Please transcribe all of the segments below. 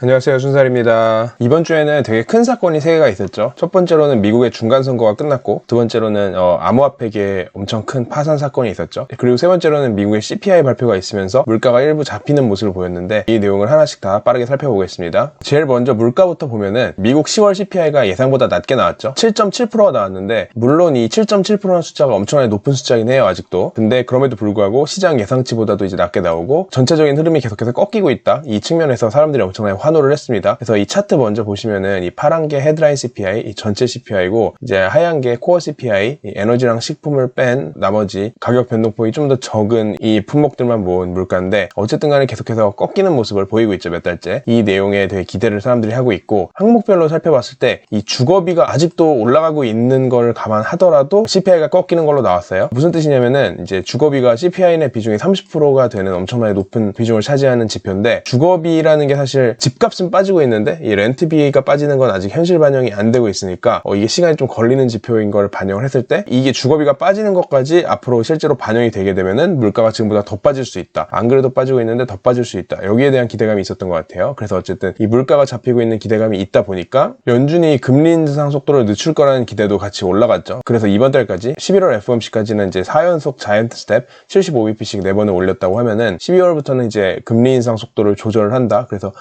안녕하세요 순살입니다. 이번 주에는 되게 큰 사건이 세 개가 있었죠. 첫 번째로는 미국의 중간 선거가 끝났고 두 번째로는 어, 암호화폐계에 엄청 큰 파산 사건이 있었죠. 그리고 세 번째로는 미국의 CPI 발표가 있으면서 물가가 일부 잡히는 모습을 보였는데 이 내용을 하나씩 다 빠르게 살펴보겠습니다. 제일 먼저 물가부터 보면은 미국 10월 CPI가 예상보다 낮게 나왔죠. 7.7%가 나왔는데 물론 이 7.7%는 숫자가 엄청나게 높은 숫자긴 해요 아직도. 근데 그럼에도 불구하고 시장 예상치보다도 이제 낮게 나오고 전체적인 흐름이 계속해서 꺾이고 있다. 이 측면에서 사람들이 엄청나게 환호를 했습니다. 그래서 이 차트 먼저 보시면은 이 파란 게 헤드라인 CPI, 이 전체 CPI고 이제 하얀 게 코어 CPI, 이 에너지랑 식품을 뺀 나머지 가격 변동폭이 좀 더 적은 이 품목들만 모은 물가인데 어쨌든 간에 계속해서 꺾이는 모습을 보이고 있죠 몇 달째. 이 내용에 되게 기대를 사람들이 하고 있고 항목별로 살펴봤을 때 이 주거비가 아직도 올라가고 있는 걸 감안하더라도 CPI가 꺾이는 걸로 나왔어요. 무슨 뜻이냐면은 이제 주거비가 CPI 의 비중이 30%가 되는 엄청나게 높은 비중을 차지하는 지표인데 주거비라는 게 사실 집 값은 빠지고 있는데 이 렌트비가 빠지는 건 아직 현실 반영이 안 되고 있으니까 어, 이게 시간이 좀 걸리는 지표인 걸 반영을 했을 때 이게 주거비가 빠지는 것까지 앞으로 실제로 반영이 되게 되면은 물가가 지금보다 더 빠질 수 있다. 안 그래도 빠지고 있는데 더 빠질 수 있다. 여기에 대한 기대감이 있었던 것 같아요. 그래서 어쨌든 이 물가가 잡히고 있는 기대감이 있다 보니까 연준이 금리 인상 속도를 늦출 거라는 기대도 같이 올라갔죠. 그래서 이번 달까지 11월 FOMC까지는 이제 4연속 자이언트 스텝 75bp씩 4번을 올렸다고 하면은 12월부터는 이제 금리 인상 속도를 조절을 한다. 그래서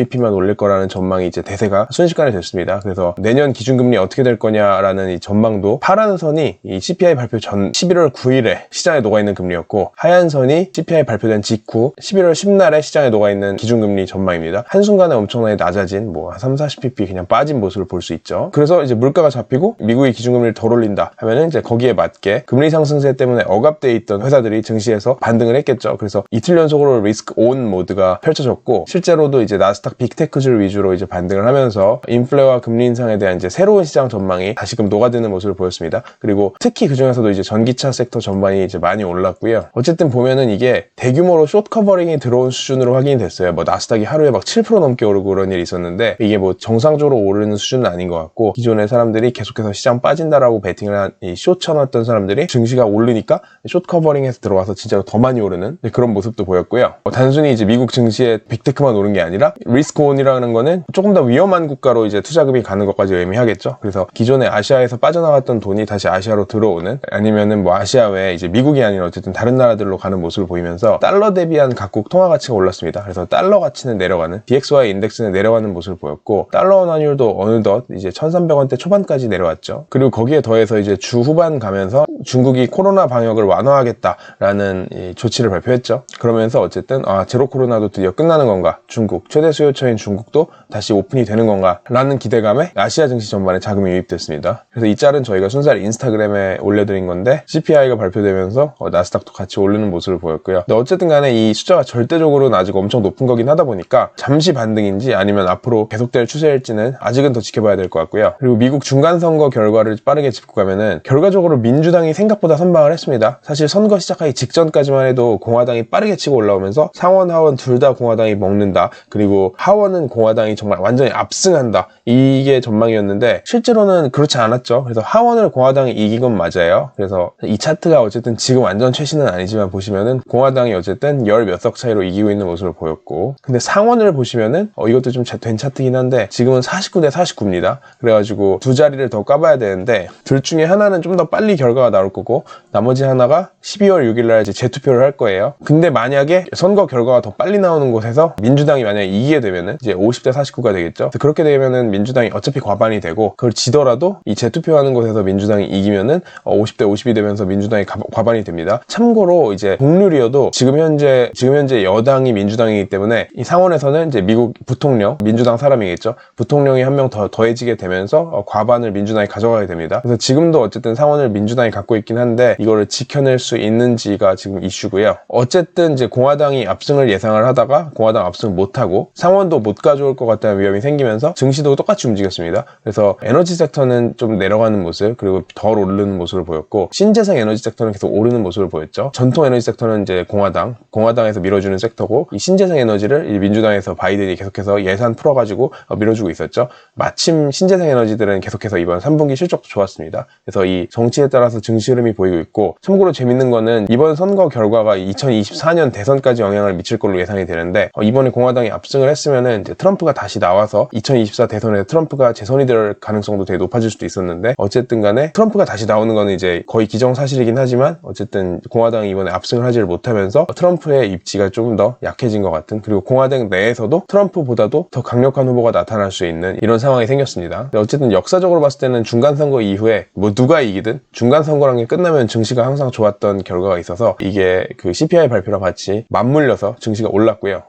50bp만 올릴 거라는 전망이 이제 대세가 순식간에 됐습니다. 그래서 내년 기준금리 어떻게 될 거냐라는 이 전망도 파란 선이 이 CPI 발표 전 11월 9일에 시장에 녹아있는 금리였고 하얀 선이 CPI 발표된 직후 11월 10날에 시장에 녹아있는 기준금리 전망입니다. 한순간에 엄청나게 낮아진 뭐 3, 40bp 그냥 빠진 모습을 볼 수 있죠. 그래서 이제 물가가 잡히고 미국이 기준금리를 덜 올린다 하면은 이제 거기에 맞게 금리 상승세 때문에 억압돼 있던 회사들이 증시에서 반등을 했겠죠. 그래서 이틀 연속으로 리스크 온 모드가 펼쳐졌고 실제로도 이제 나스닥 빅테크주를 위주로 이제 반등을 하면서 인플레와 금리 인상에 대한 이제 새로운 시장 전망이 다시금 녹아드는 모습을 보였습니다. 그리고 특히 그 중에서도 이제 전기차 섹터 전반이 이제 많이 올랐고요. 어쨌든 보면은 이게 대규모로 숏 커버링이 들어온 수준으로 확인이 됐어요. 뭐 나스닥이 하루에 막 7% 넘게 오르고 그런 일이 있었는데 이게 뭐 정상적으로 오르는 수준은 아닌 것 같고 기존의 사람들이 계속해서 시장 빠진다라고 베팅을 한이숏 쳐놨던 사람들이 증시가 오르니까 숏 커버링에서 들어와서 진짜로 더 많이 오르는 그런 모습도 보였고요. 뭐 단순히 이제 미국 증시에 빅테크만 오른 게 아니라 리스크 온이라는 거는 조금 더 위험한 국가로 이제 투자금이 가는 것까지 의미하겠죠. 그래서 기존에 아시아에서 빠져나갔던 돈이 다시 아시아로 들어오는 아니면은 뭐 아시아 외에 이제 미국이 아닌 어쨌든 다른 나라들로 가는 모습을 보이면서 달러 대비한 각국 통화 가치가 올랐습니다. 그래서 달러 가치는 내려가는 DXY 인덱스는 내려가는 모습을 보였고 달러 원환율도 어느덧 이제 1,300원대 초반까지 내려왔죠. 그리고 거기에 더해서 이제 주 후반 가면서 중국이 코로나 방역을 완화하겠다라는 이 조치를 발표했죠. 그러면서 어쨌든 아 제로 코로나도 드디어 끝나는 건가? 중국 최대 수요 처인 중국도 다시 오픈이 되는 건가?라는 기대감에 아시아 증시 전반에 자금이 유입됐습니다. 그래서 이 짤은 저희가 순살 인스타그램에 올려드린 건데 CPI가 발표되면서 어, 나스닥도 같이 오르는 모습을 보였고요. 근데 어쨌든 간에 이 숫자가 절대적으로는 아직 엄청 높은 거긴 하다 보니까 잠시 반등인지 아니면 앞으로 계속될 추세일지는 아직은 더 지켜봐야 될 것 같고요. 그리고 미국 중간선거 결과를 빠르게 짚고 가면은 결과적으로 민주당이 생각보다 선방을 했습니다. 사실 선거 시작하기 직전까지만 해도 공화당이 빠르게 치고 올라오면서 상원 하원 둘 다 공화당이 먹는다. 그리고 하원은 공화당이 정말 완전히 압승한다. 이게 전망이었는데 실제로는 그렇지 않았죠. 그래서 하원을 공화당이 이긴 건 맞아요. 그래서 이 차트가 어쨌든 지금 완전 최신은 아니지만 보시면은 공화당이 어쨌든 열 몇 석 차이로 이기고 있는 모습을 보였고 근데 상원을 보시면은 어, 이것도 좀 된 차트긴 한데 지금은 49대 49입니다. 그래가지고 두 자리를 더 까봐야 되는데 둘 중에 하나는 좀 더 빨리 결과가 나올 거고 나머지 하나가 12월 6일 날 이제 재투표를 할 거예요. 근데 만약에 선거 결과가 더 빨리 나오는 곳에서 민주당이 만약에 이기게 되면 은 이제 50대 49가 되겠죠. 그렇게 되면은 민주당이 어차피 과반이 되고 그걸 지더라도 이 재투표하는 곳에서 민주당이 이기면은 50대 50이 되면서 민주당이 가- 과반이 됩니다. 참고로 이제 동률이어도 지금 현재 지금 현재 여당이 민주당이기 때문에 이 상원에서는 이제 미국 부통령 민주당 사람이겠죠. 부통령이 한 명 더 더해지게 되면서 어, 과반을 민주당이 가져가게 됩니다. 그래서 지금도 어쨌든 상원을 민주당이 갖고 있긴 한데 이거를 지켜낼 수 있는지가 지금 이슈고요. 어쨌든 이제 공화당이 압승을 예상을 하다가 공화당 압승을 못하고 상원 도 못 가져올 것 같다는 위험이 생기면서 증시도 똑같이 움직였습니다. 그래서 에너지 섹터는 좀 내려가는 모습 그리고 덜 오르는 모습을 보였고 신재생 에너지 섹터는 계속 오르는 모습을 보였죠. 전통 에너지 섹터는 이제 공화당, 공화당에서 밀어주는 섹터고 이 신재생 에너지를 이 민주당에서 바이든이 계속해서 예산 풀어가지고 어, 밀어주고 있었죠. 마침 신재생 에너지들은 계속해서 이번 3분기 실적도 좋았습니다. 그래서 이 정치에 따라서 증시 흐름이 보이고 있고 참고로 재밌는 거는 이번 선거 결과가 2024년 대선까지 영향을 미칠 걸로 예상이 되는데 어, 이번에 공화당이 압승을 했 으면은 이제 트럼프가 다시 나와서 2024 대선에 트럼프가 재선이 될 가능성도 되게 높아질 수도 있었는데 어쨌든 간에 트럼프가 다시 나오는 거는 이제 거의 기정사실이긴 하지만 어쨌든 공화당이 이번에 압승을 하지를 못하면서 트럼프의 입지가 조금 더 약해진 것 같은 그리고 공화당 내에서도 트럼프보다도 더 강력한 후보가 나타날 수 있는 이런 상황이 생겼습니다. 어쨌든 역사적으로 봤을 때는 중간 선거 이후에 뭐 누가 이기든 중간 선거란 게 끝나면 증시가 항상 좋았던 결과가 있어서 이게 그 CPI 발표랑 같이 맞물려서 증시가 올랐고요.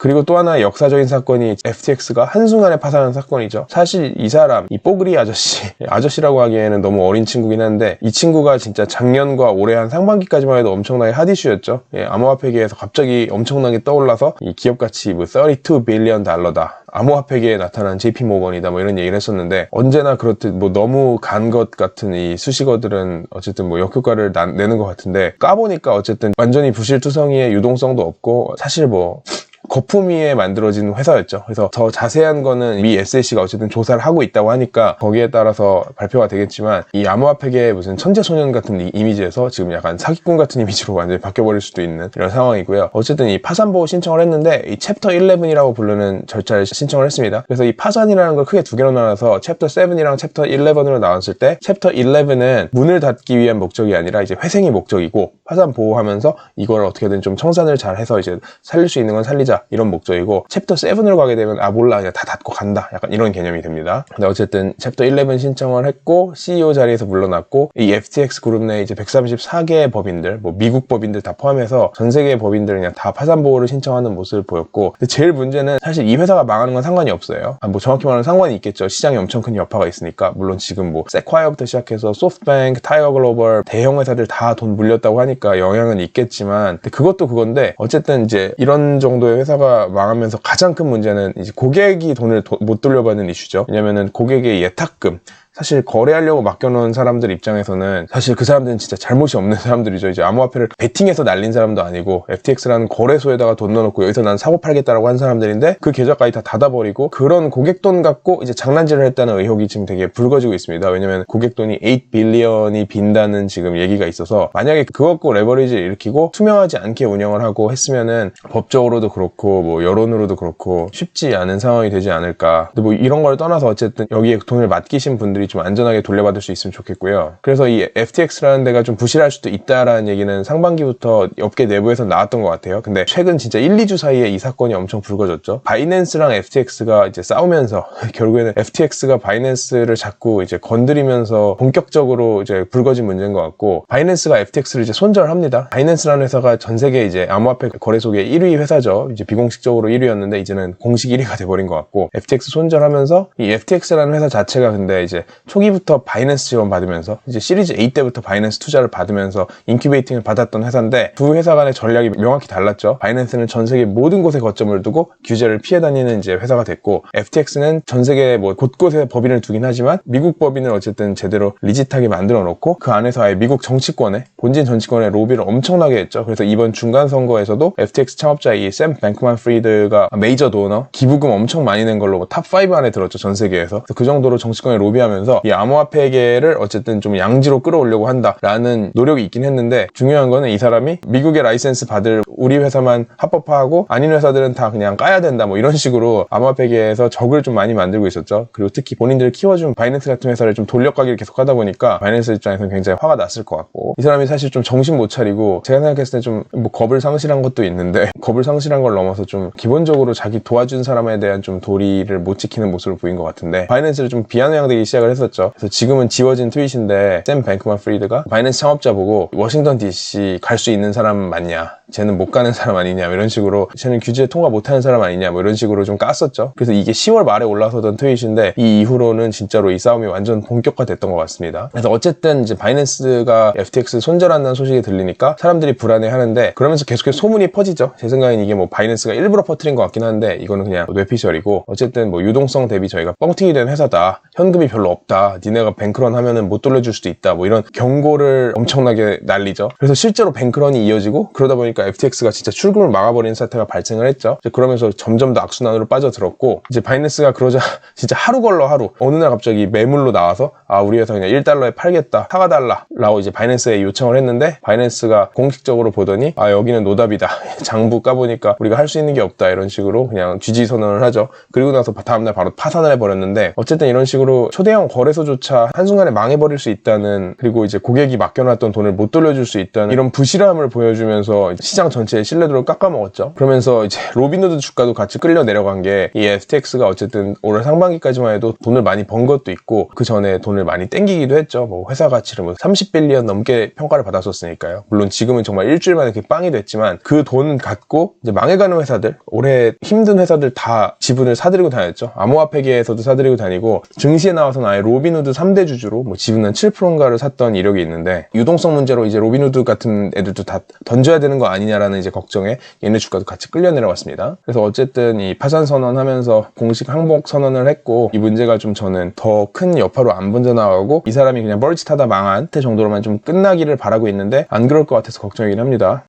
그리고 또 하나 역사적인 사건이 FTX가 한순간에 파산한 사건이죠. 사실 이 사람, 이 뽀글이 아저씨, 아저씨라고 하기에는 너무 어린 친구긴 한데 이 친구가 진짜 작년과 올해 한 상반기까지만 해도 엄청나게 핫이슈였죠. 예, 암호화폐계에서 갑자기 엄청나게 떠올라서 이 기업 가치 뭐 32 빌리언 달러다. 암호화폐계에 나타난 JP 모건이다 뭐 이런 얘기를 했었는데 언제나 그렇듯 뭐 너무 간 것 같은 이 수식어들은 어쨌든 뭐 역효과를 나- 내는 것 같은데 까보니까 어쨌든 완전히 부실투성이의 유동성도 없고 사실 뭐 거품 위에 만들어진 회사였죠. 그래서 더 자세한 거는 미 SEC가 어쨌든 조사를 하고 있다고 하니까 거기에 따라서 발표가 되겠지만 이 암호화폐계의 무슨 천재 소년 같은 이 이미지에서 지금 약간 사기꾼 같은 이미지로 완전히 바뀌어버릴 수도 있는 이런 상황이고요. 어쨌든 이 파산보호 신청을 했는데 이 챕터 11이라고 부르는 절차를 신청을 했습니다. 그래서 이 파산이라는 걸 크게 두 개로 나눠서 챕터 7이랑 챕터 11으로 나눴을 때 챕터 11은 문을 닫기 위한 목적이 아니라 이제 회생이 목적이고 파산 보호하면서 이걸 어떻게든 좀 청산을 잘 해서 이제 살릴 수 있는 건 살리자 이런 목적이고 챕터 7으로 가게 되면 아 몰라 그냥 다 닫고 간다 약간 이런 개념이 됩니다. 근데 어쨌든 챕터 11 신청을 했고 CEO 자리에서 물러났고 이 FTX 그룹 내 이제 134개의 법인들 뭐 미국 법인들 다 포함해서 전 세계의 법인들 그냥 다 파산 보호를 신청하는 모습을 보였고 근데 제일 문제는 사실 이 회사가 망하는 건 상관이 없어요. 아, 뭐 정확히 말하면 상관이 있겠죠. 시장에 엄청 큰 여파가 있으니까 물론 지금 뭐 세콰이어부터 시작해서 소프트뱅크, 타이어 글로벌 대형 회사들 다 돈 물렸다고 하니까 영향은 있겠지만 그것도 그건데 어쨌든 이제 이런 정도의 회사가 망하면서 가장 큰 문제는 이제 고객이 돈을 도- 못 돌려받는 이슈죠. 왜냐면은 고객의 예탁금 사실 거래하려고 맡겨놓은 사람들 입장에서는 사실 그 사람들은 진짜 잘못이 없는 사람들이죠. 이제 암호화폐를 베팅해서 날린 사람도 아니고 FTX라는 거래소에다가 돈 넣어놓고 여기서 난 사고 팔겠다라고 한 사람들인데 그 계좌까지 다 닫아버리고 그런 고객 돈 갖고 이제 장난질을 했다는 의혹이 지금 되게 불거지고 있습니다. 왜냐면 고객 돈이 8 빌리언이 빈다는 지금 얘기가 있어서 만약에 그거 갖고 레버리지를 일으키고 투명하지 않게 운영을 하고 했으면은 법적으로도 그렇고 뭐 여론으로도 그렇고 쉽지 않은 상황이 되지 않을까. 근데 뭐 이런 걸 떠나서 어쨌든 여기에 돈을 맡기신 분들이 좀 안전하게 돌려받을 수 있으면 좋겠고요. 그래서 이 FTX라는 데가 좀 부실할 수도 있다라는 얘기는 상반기부터 업계 내부에서 나왔던 것 같아요. 근데 최근 진짜 1, 2주 사이에 이 사건이 엄청 불거졌죠. 바이낸스랑 FTX가 이제 싸우면서 결국에는 FTX가 바이낸스를 자꾸 이제 건드리면서 본격적으로 이제 불거진 문제인 것 같고 바이낸스가 FTX를 이제 손절합니다. 바이낸스라는 회사가 전 세계 이제 암호화폐 거래소계 1위 회사죠. 이제 비공식적으로 1위였는데 이제는 공식 1위가 돼버린 것 같고 FTX 손절하면서 이 FTX라는 회사 자체가 근데 이제 초기부터 바이낸스 지원 받으면서 이제 시리즈 A 때부터 바이낸스 투자를 받으면서 인큐베이팅을 받았던 회사인데 두 회사 간의 전략이 명확히 달랐죠. 바이낸스는 전 세계 모든 곳에 거점을 두고 규제를 피해 다니는 이제 회사가 됐고 FTX는 전 세계 뭐 곳곳에 법인을 두긴 하지만 미국 법인을 어쨌든 제대로 리짓하게 만들어 놓고 그 안에서 아예 미국 정치권에 본진 정치권에 로비를 엄청나게 했죠. 그래서 이번 중간 선거에서도 FTX 창업자 이샘 뱅크만 프리드가 메이저 도너 기부금 엄청 많이 낸 걸로 탑5 안에 들었죠. 전 세계에서. 그 정도로 정치권에 로비하면서 이 암호화폐계를 어쨌든 좀 양지로 끌어올려고 한다라는 노력이 있긴 했는데 중요한 거는 이 사람이 미국의 라이센스 받을 우리 회사만 합법화하고 아닌 회사들은 다 그냥 까야 된다 뭐 이런 식으로 암호화폐계에서 적을 좀 많이 만들고 있었죠. 그리고 특히 본인들을 키워준 바이낸스 같은 회사를 좀 돌려가기를 계속 하다 보니까 바이낸스 입장에서는 굉장히 화가 났을 것 같고 이 사람이 사실 좀 정신 못 차리고 제가 생각했을 때 좀 뭐 겁을 상실한 것도 있는데 겁을 상실한 걸 넘어서 좀 기본적으로 자기 도와준 사람에 대한 좀 도리를 못 지키는 모습을 보인 것 같은데 바이낸스를 좀 비아냥되기 시작을 했었죠. 그래서 지금은 지워진 트윗인데 샘 뱅크만 프리드가 바이낸스 창업자 보고 워싱턴 DC 갈 수 있는 사람 맞냐? 쟤는 못 가는 사람 아니냐? 뭐 이런 식으로 쟤는 규제 통과 못하는 사람 아니냐? 뭐 이런 식으로 좀 깠었죠. 그래서 이게 10월 말에 올라서던 트윗인데 이 이후로는 진짜로 이 싸움이 완전 본격화됐던 것 같습니다. 그래서 어쨌든 이제 바이낸스가 FTX 손절한다는 소식이 들리니까 사람들이 불안해하는데 그러면서 계속해서 소문이 퍼지죠. 제 생각엔 이게 뭐 바이낸스가 일부러 퍼뜨린 것 같긴 한데 이거는 그냥 뇌피셜이고 어쨌든 뭐 유동성 대비 저희가 뻥튀기 된 회사다. 현금이 별로 없다. 니네가 뱅크런 하면은 못 돌려줄 수도 있다. 뭐 이런 경고를 엄청나게 날리죠. 그래서 실제로 뱅크런이 이어지고 그러다 보니까 보니까 FTX가 진짜 출금을 막아버리는 사태가 발생을 했죠. 그러면서 점점 더 악순환으로 빠져들었고 이제 바이낸스가 그러자 진짜 하루 걸러 하루 어느 날 갑자기 매물로 나와서 아 우리 회사 그냥 1달러에 팔겠다 사과달라 라고 이제 바이낸스에 요청을 했는데 바이낸스가 공식적으로 보더니 아 여기는 노답이다 장부 까보니까 우리가 할 수 있는 게 없다 이런 식으로 그냥 GG 선언을 하죠. 그리고 나서 다음날 바로 파산을 해버렸는데 어쨌든 이런 식으로 초대형 거래소조차 한순간에 망해버릴 수 있다는 그리고 이제 고객이 맡겨놨던 돈을 못 돌려줄 수 있다는 이런 부실함을 보여주면서 시장 전체의 신뢰도를 깎아먹었죠. 그러면서 이제 로빈후드 주가도 같이 끌려 내려간 게 이 FTX가 어쨌든 올해 상반기까지만 해도 돈을 많이 번 것도 있고 그 전에 돈을 많이 땡기기도 했죠. 뭐 회사 가치를 뭐 30빌리언 넘게 평가를 받았었으니까요. 물론 지금은 정말 일주일 만에 이렇게 빵이 됐지만 그 돈 갖고 이제 망해가는 회사들 올해 힘든 회사들 다 지분을 사들이고 다녔죠. 암호화폐계에서도 사들이고 다니고 증시에 나와서는 아예 로빈후드 3대 주주로 뭐 지분은 7%인가를 샀던 이력이 있는데 유동성 문제로 이제 로빈후드 같은 애들도 다 던져야 되는 거 아니 냐라는 이제 걱정에 얘네 주가도 같이 끌려 내려왔습니다. 그래서 어쨌든 이 파산 선언하면서 공식 항복 선언을 했고 이 문제가 좀 저는 더 큰 여파로 안 번져나가고 이 사람이 그냥 뻘짓하다 망한 태 정도로만 좀 끝나기를 바라고 있는데 안 그럴 것 같아서 걱정이긴 합니다.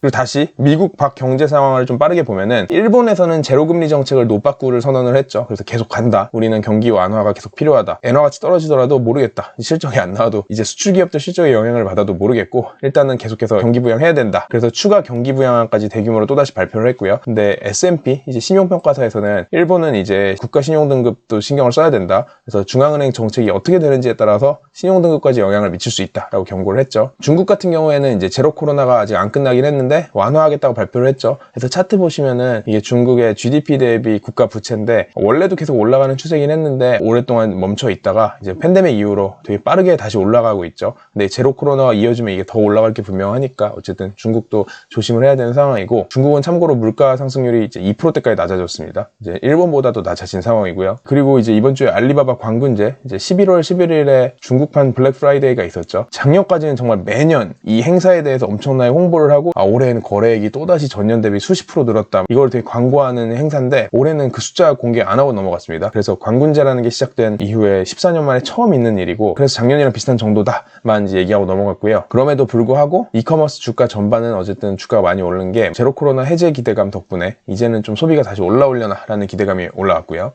그리고 다시 미국 밖 경제 상황을 좀 빠르게 보면은 일본에서는 제로금리 정책을 노빠꾸를 선언을 했죠. 그래서 계속 간다. 우리는 경기 완화가 계속 필요하다. 엔화가치 떨어지더라도 모르겠다. 실적이 안 나와도 이제 수출 기업들 실적에 영향을 받아도 모르겠고 일단은 계속해서 경기 부양해야 된다. 그래서 추가 경기 부양안까지 대규모로 또다시 발표를 했고요. 근데 S&P 이제 신용평가사에서는 일본은 이제 국가 신용 등급도 신경을 써야 된다. 그래서 중앙은행 정책이 어떻게 되는지에 따라서 신용 등급까지 영향을 미칠 수 있다라고 경고를 했죠. 중국 같은 경우에는 이제 제로 코로나가 아직 안 끝나긴 했는데 완화하겠다고 발표를 했죠. 그래서 차트 보시면은 이게 중국의 GDP 대비 국가 부채인데 원래도 계속 올라가는 추세긴 했는데 오랫동안 멈춰 있다가 이제 팬데믹 이후로 되게 빠르게 다시 올라가고 있죠. 근데 제로 코로나가 이어지면 이게 더 올라갈 게 분명하니까 어쨌든 중국도 조심을 해야 되는 상황이고 중국은 참고로 물가 상승률이 이제 2%대까지 낮아졌습니다. 이제 일본보다도 낮아진 상황이고요. 그리고 이제 이번 주에 알리바바 광군제 이제 11월 11일에 중국판 블랙 프라이데이가 있었죠. 작년까지는 정말 매년 이 행사에 대해서 엄청나게 홍보를 하고 아 올해는 거래액이 또다시 전년 대비 수십 프로 늘었다. 이걸 되게 광고하는 행사인데 올해는 그 숫자 공개 안 하고 넘어갔습니다. 그래서 광군제라는 게 시작된 이후에 14년 만에 처음 있는 일이고 그래서 작년이랑 비슷한 정도다만 이제 얘기하고 넘어갔고요. 그럼에도 불구하고 이커머스 주가 전반은 어쨌든 주가가 많이 오른 게 제로 코로나 해제 기대감 덕분에 이제는 좀 소비가 다시 올라오려나라는 기대감이 올라왔고요.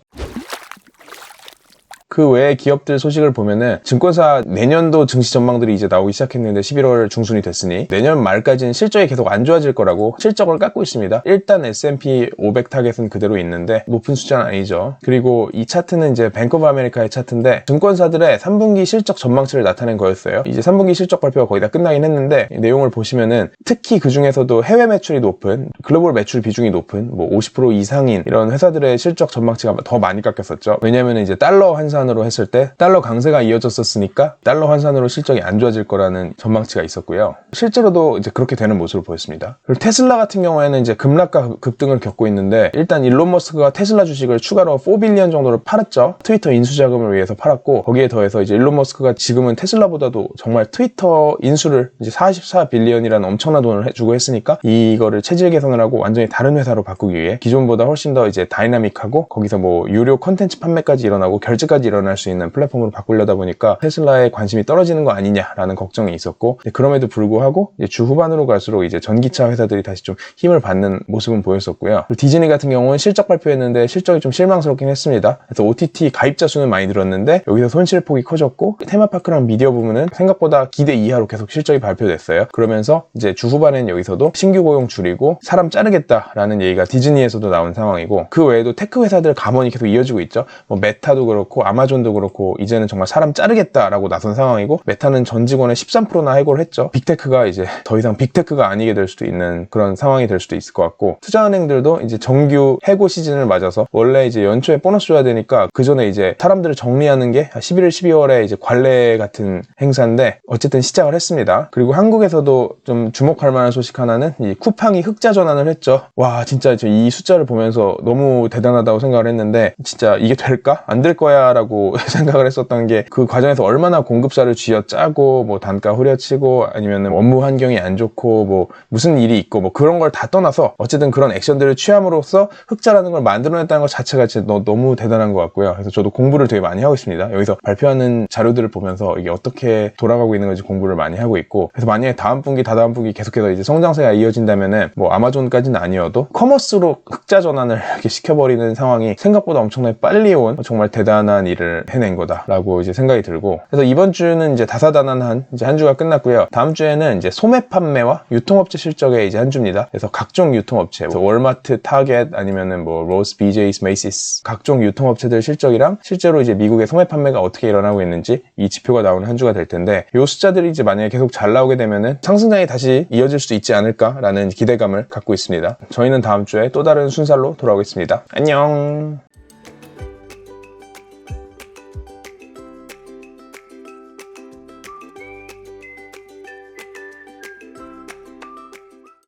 그 외에 기업들 소식을 보면은 증권사 내년도 증시 전망들이 이제 나오기 시작했는데 11월 중순이 됐으니 내년 말까지는 실적이 계속 안 좋아질 거라고 실적을 깎고 있습니다. 일단 S&P 500 타겟은 그대로 있는데 높은 숫자는 아니죠. 그리고 이 차트는 이제 뱅크 오브 아메리카의 차트인데 증권사들의 3분기 실적 전망치를 나타낸 거였어요. 이제 3분기 실적 발표가 거의 다 끝나긴 했는데 내용을 보시면은 특히 그 중에서도 해외 매출이 높은 글로벌 매출 비중이 높은 뭐 50% 이상인 이런 회사들의 실적 전망치가 더 많이 깎였었죠. 왜냐면 이제 달러 환산 환산으로 했을 때 달러 강세가 이어졌었으니까 달러 환산으로 실적이 안 좋아질 거라는 전망치가 있었고요. 실제로도 이제 그렇게 되는 모습을 보였습니다. 그리고 테슬라 같은 경우에는 이제 급락과 급등을 겪고 있는데 일단 일론 머스크가 테슬라 주식을 추가로 4빌리언 정도를 팔았죠. 트위터 인수 자금을 위해서 팔았고 거기에 더해서 이제 일론 머스크가 지금은 테슬라보다도 정말 트위터 인수를 이제 44빌리언이라는 엄청난 돈을 해주고 했으니까 이거를 체질 개선을 하고 완전히 다른 회사로 바꾸기 위해 기존보다 훨씬 더 이제 다이나믹하고 거기서 뭐 유료 컨텐츠 판매까지 일어나고 결제까지 일어날 수 있는 플랫폼으로 바꾸려다 보니까 테슬라에 관심이 떨어지는 거 아니냐라는 걱정이 있었고 그럼에도 불구하고 주 후반으로 갈수록 이제 전기차 회사들이 다시 좀 힘을 받는 모습은 보였었고요. 디즈니 같은 경우는 실적 발표했는데 실적이 좀 실망스럽긴 했습니다. 그래서 OTT 가입자 수는 많이 늘었는데 여기서 손실폭이 커졌고 테마파크랑 미디어 부문은 생각보다 기대 이하로 계속 실적이 발표됐어요. 그러면서 이제 주 후반엔 여기서도 신규 고용 줄이고 사람 자르겠다라는 얘기가 디즈니에서도 나온 상황이고 그 외에도 테크 회사들 감원이 계속 이어지고 있죠. 뭐 메타도 그렇고 아마 아마존도 그렇고 이제는 정말 사람 자르겠다라고 나선 상황이고 메타는 전 직원의 13%나 해고를 했죠. 빅테크가 이제 더 이상 빅테크가 아니게 될 수도 있는 그런 상황이 될 수도 있을 것 같고 투자은행들도 이제 정규 해고 시즌을 맞아서 원래 이제 연초에 보너스 줘야 되니까 그 전에 이제 사람들을 정리하는 게 11월, 12월에 이제 관례 같은 행사인데 어쨌든 시작을 했습니다. 그리고 한국에서도 좀 주목할 만한 소식 하나는 이 쿠팡이 흑자 전환을 했죠. 와 진짜 이 숫자를 보면서 너무 대단하다고 생각을 했는데 진짜 이게 될까? 안 될 거야 라고 라고 생각을 했었던 게 그 과정에서 얼마나 공급사를 쥐어짜고 뭐 단가 후려치고 아니면 업무 환경이 안 좋고 뭐 무슨 일이 있고 뭐 그런 걸 다 떠나서 어쨌든 그런 액션들을 취함으로써 흑자라는 걸 만들어냈다는 것 자체가 진짜 너, 너무 대단한 것 같고요. 그래서 저도 공부를 되게 많이 하고 있습니다. 여기서 발표하는 자료들을 보면서 이게 어떻게 돌아가고 있는 건지 공부를 많이 하고 있고 그래서 만약에 다음 분기 다다음 분기 계속해서 이제 성장세가 이어진다면은 뭐 아마존까지는 아니어도 커머스로 흑자 전환을 이렇게 시켜버리는 상황이 생각보다 엄청나게 빨리 온 정말 대단한 일을 해낸 거다라고 이제 생각이 들고 그래서 이번 주는 이제 다사다난한 이제 한 주가 끝났고요. 다음 주에는 이제 소매 판매와 유통업체 실적의 이제 한 주입니다. 그래서 각종 유통업체, 그래서 월마트, 타겟 아니면은 뭐 로스, BJ's, 메이시스 각종 유통업체들 실적이랑 실제로 이제 미국의 소매 판매가 어떻게 일어나고 있는지 이 지표가 나오는 한 주가 될 텐데 이 숫자들이 이제 만약에 계속 잘 나오게 되면은 상승장이 다시 이어질 수 있지 않을까라는 기대감을 갖고 있습니다. 저희는 다음 주에 또 다른 순살로 돌아오겠습니다. 안녕.